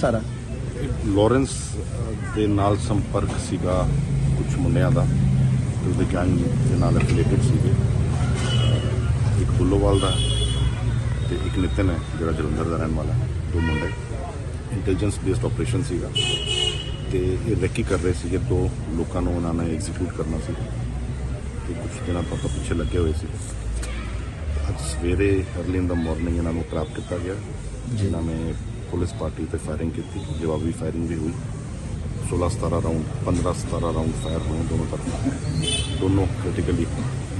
ਸਾਰਾ। ਲਾਰੈਂਸ ਦੇ ਨਾਲ ਸੰਪਰਕ ਸੀਗਾ ਕੁਝ ਮੁੰਡਿਆਂ ਦਾ ਤੇ ਉਹਦੇ ਗੈਂਗ ਦੇ ਨਾਲ ਐਫੀਲੇਟਡ ਸੀਗੇ। ਇੱਕ ਫੁੱਲੋਵਾਲ ਦਾ ਤੇ ਇੱਕ ਨਿਤਨ ਹੈ, ਜਿਹੜਾ ਜਲੰਧਰ ਦਾ ਰਹਿਣ ਵਾਲਾ, ਦੋ ਮੁੰਡੇ। ਇੰਟੈਲੀਜੈਂਸ ਬੇਸਡ ਆਪਰੇਸ਼ਨ ਸੀਗਾ। ਤੇ ਇਹ ਰੈਕੀ ਕਰ ਰਹੇ ਸੀਗੇ, ਦੋ ਲੋਕਾਂ ਨੂੰ ਉਹਨਾਂ ਨੇ ਐਗਜ਼ੀਕਿਊਟ ਕਰਨਾ ਸੀ। ਤੇ ਕੁਝ ਦਿਨਾਂ ਤੋਂ ਪਿੱਛੇ ਲੱਗੇ ਹੋਏ ਸੀ। ਅੱਜ ਸਵੇਰੇ ਅਰਲੀ ਇਨ ਦਾ ਮਾਰਨਿੰਗ ਇਹਨਾਂ ਨੂੰ ਪ੍ਰਾਪਤ ਕੀਤਾ ਗਿਆ, ਜਿਨ੍ਹਾਂ ਨੇ ਪੁਲਿਸ ਪਾਰਟੀ ਤੇ ਫਾਇਰਿੰਗ ਕੀਤੀ, ਜਵਾਬੀ ਫਾਇਰਿੰਗ ਵੀ ਹੋਈ। 16 17 ਰਾਉਂਡ 15 17 ਰਾਉਂਡ ਫਾਇਰ ਹੋਏ ਦੋਨੋਂ ਤਰਫ। ਦੋਨੋਂ ਕ੍ਰਿਟੀਕਲੀ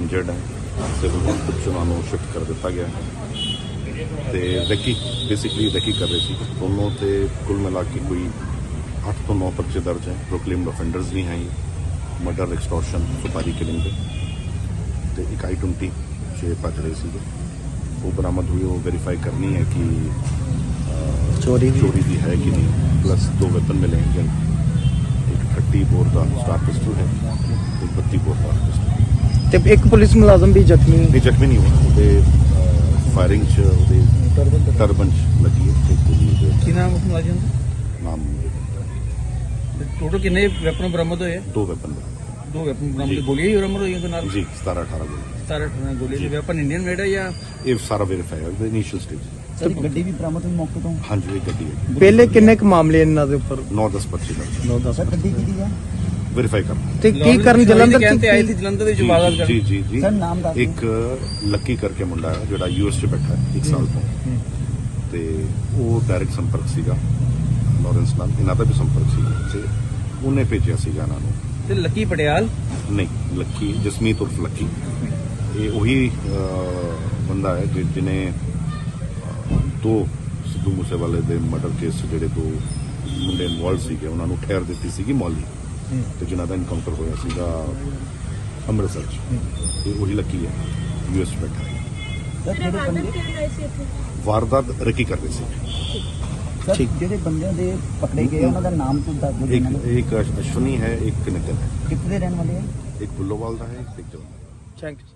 ਇੰਜਰਡ ਹੈ। ਸਿਵਲ ਹਸਪਤਾਲ ਉਹਨਾਂ ਨੂੰ ਸ਼ਿਫਟ ਕਰ ਦਿੱਤਾ ਗਿਆ ਤੇ ਰੈਕੀ ਬੇਸਿਕਲੀ ਰੈਕੀ ਕਰ ਰਹੇ ਸੀ। ਦੋਨੋਂ ਤੇ ਕੁੱਲ ਮਿਲਾ ਕੇ ਕੋਈ 8 ਤੋਂ 9 ਪਰਚੇ ਦਰਜ ਹੈ। ਪ੍ਰੋਕਲੇਮਡ ਆਫੈਂਡਰਸ ਵੀ ਹੈ ਮਰਡਰ ਐਕਸਟੋਰਸ਼ਨ ਸੁਪਾਰੀ ਕਿਲਿੰਗ ਦੇ। ਤੇ ਇੱਕ ਆਈ 20 ਛੇ ਭੱਜ ਰਹੇ ਸੀਗੇ। ਉਹ ਬਰਾਮਦ ਹੋਈ, ਉਹ ਵੈਰੀਫਾਈ ਕਰਨੀ ਹੈ ਕਿ ਚੋਰੀ ਦੀ? ਚੋਰੀ ਦੀ ਹੈ ਕਿ ਨਹੀਂ? ਪਲੱਸ ਦੋ ਵੈਪਨ ਮਿਲੇ हैं ਇੱਕ 30 ਬੋਰ ਦਾ ਸਟਾਰ ਪਿਸਟਲ ਹੈ ਇੱਕ 32 ਬੋਰ ਦਾ ਪਿਸਟਲ ਤੇ ਇੱਕ ਪੁਲਿਸ ਮੁਲਾਜ਼ਮ ਵੀ ਜ਼ਖਮੀ ਨਹੀਂ ਜ਼ਖਮੀ ਨਹੀਂ ਹੋਇਆ ਉਹਦੇ ਫਾਇਰਿੰਗ ਚ ਉਹਦੇ ਟਰਬਨ ਚ ਲੱਗੀ ਹੈ ਤੇ ਗੋਲੀ ਉਹਦੇ ਕੀ ਨਾਮ ਉਸ ਮੁਲਾਜ਼ਮ ਨਾਮ ਟੋਟਲ ਕਿੰਨੇ ਵੈਪਨ ਬਰਾਮਦ ਹੋਏ ਆ? ਦੋ ਵੈਪਨ ਦੋ ਵੈਪਨ ਬਰਾਮਦ। ਗੋਲੀਆਂ ਹੀ ਬਰਾਮਦ ਹੋਈਆਂ ਕੋਈ ਨਾਲ? ਜੀ 17 18 ਗੋਲੀ 17 18 ਗੋਲੀਆਂ। ਦੇ ਵੈਪਨ ਇੰਡੀਅਨ ਮੇਡ ਹੈ ਜਾਂ ਇਹ ਸਾਰਾ ਵੈਰੀਫਾਈ ਹੈ ਇਨੀਸ਼ੀਅਲ ਸਟੇਜ ਸਰ ਗੱਡੀ ਵੀ ਬਰਾਮਦ ਹੋਈ ਮੌਕੇ ਤੋਂ? ਹਾਂਜੀ ਇਹ ਗੱਡੀ ਹੈ। ਪਹਿਲੇ ਕਿੰਨੇ ਕੁ ਮਾਮਲੇ ਇਹਨਾਂ ਦੇ ਉੱਪਰ? 9 10 25 ਦਾ 9 ਸਰ ਗੱਡੀ ਕਿਹਦੀ ਹੈ? ਵੈਰੀਫਾਈ ਕਰਨਾ ਤੇ ਕੀ ਕਰਨ ਜਲੰਧਰ ਕਹਿੰਦੇ ਆਏ ਸੀ ਚ ਜਲੰਧਰ ਦੇ ਜਵਾਬਾਤ ਜੀ ਜੀ ਜੀ ਜੀ। ਸਰ, ਨਾਮ ਦੱਸ ਦਿਓ। ਇੱਕ ਲੱਕੀ ਕਰਕੇ ਮੁੰਡਾ ਹੈ ਜਿਹੜਾ ਯੂਐਸ 'ਚ ਬੈਠਾ ਹੈ ਇੱਕ ਸਾਲ ਤੋਂ। ਤੇ ਉਹ ਡਾਇਰੈਕਟ ਸੰਪਰਕ ਸੀਗਾ। ਲਾਰੈਂਸ ਨਾਲ ਇਹਨਾਂ ਦਾ ਵੀ ਸੰਪਰਕ ਸੀ। ਤੇ ਉਹਨੇ ਭੇਜਿਆ ਸੀਗਾ ਇਹਨਾਂ ਨੂੰ। ਤੇ ਲੱਕੀ ਪਟਿਆਲ? ਨਹੀਂ ਲੱਕੀ ਜਸਮੀਤ ਉਰਫ ਲੱਕੀ। ਇਹ ਉਹੀ ਬੰਦਾ ਹੈ ਜਿਹਨੇ ਦੋ ਸਿੱਧੂ ਮੂਸੇਵਾਲੇ ਦੇ ਮਰਡਰ ਕੇਸ ਜਿਹੜੇ ਦੋ ਮੁੰਡੇ ਇਨਵੋਲਡ ਸੀਗੇ ਉਹਨਾਂ ਨੂੰ ਠਹਿਰ ਦਿੱਤੀ ਸੀਗੀ ਮੌਲੀ ਤੇ ਜਿਨ੍ਹਾਂ ਦਾ ਇਨਕਾਊਂਟਰ ਹੋਇਆ ਸੀਗਾ ਅੰਮ੍ਰਿਤਸਰ 'ਚ। ਇਹ ਉਹੀ ਲੱਕੀ ਹੈ ਯੂਐਸ ਬੈਠਾ ਹੈ। ਸਰ ਜਿਹੜੇ ਬੰਦੇ ਵਾਰਦਾਤ ਰਕੀ ਕਰ ਰਹੇ ਸੀ। ਸਰ ਜਿਹੜੇ ਬੰਦਿਆਂ ਦੇ ਪਕੜੇ ਗਏ ਉਹਨਾਂ ਦਾ ਨਾਮ ਤੋਂ ਦੱਸ ਦਿਓ ਇੱਕ ਇੱਕ ਅਸ਼ਵਨੀ ਹੈ ਇੱਕ ਨਿਤਨ ਹੈ। ਕਿੱਥੇ ਦੇ ਰਹਿਣ ਵਾਲੇ ਆ? ਇੱਕ ਬੁੱਲੋਵਾਲ ਦਾ ਹੈ ਇੱਕ ਜਲੰਧਰ ਥੈਂਕ ਯੂ